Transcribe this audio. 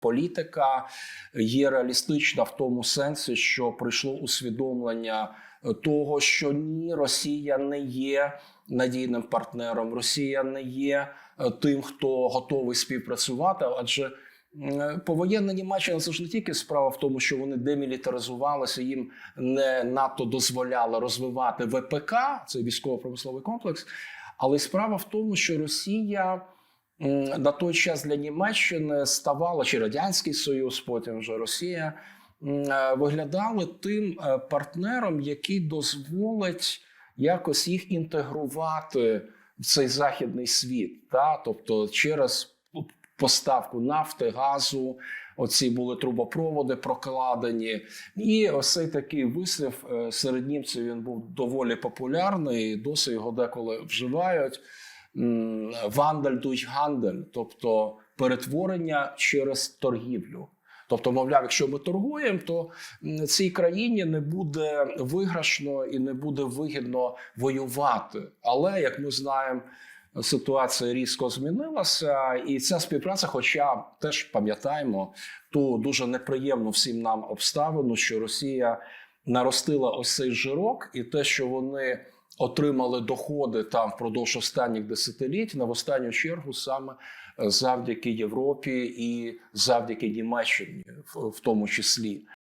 політика є реалістична в тому сенсі, що прийшло усвідомлення е, того, що ні, Росія не є надійним партнером, Росія не є е, тим, хто готовий співпрацювати, адже. Повоєнна Німеччина це ж не тільки справа в тому, що вони демілітаризувалися, їм не надто дозволяли розвивати ВПК, це військово-промисловий комплекс. Але справа в тому, що Росія на той час для Німеччини ставала чи Радянський Союз, потім вже Росія е, виглядали тим е, партнером, який дозволить якось їх інтегрувати в цей західний світ, та? тобто через поставку нафти, газу. Оці були трубопроводи прокладені, і ось цей такий вислів е, серед німців він був доволі популярний. Досі його деколи вживають. Вандаль дуй гандель, тобто перетворення через торгівлю. Тобто, мовляв, якщо ми торгуємо, то цій країні не буде виграшно і не буде вигідно воювати. Але як ми знаємо, ситуація різко змінилася, і ця співпраця, хоча теж пам'ятаємо ту дуже неприємну всім нам обставину, що Росія наростила ось цей жирок, і те, що вони отримали доходи там впродовж останніх десятиліть, на в останню чергу саме завдяки Європі і завдяки Німеччині, в тому числі.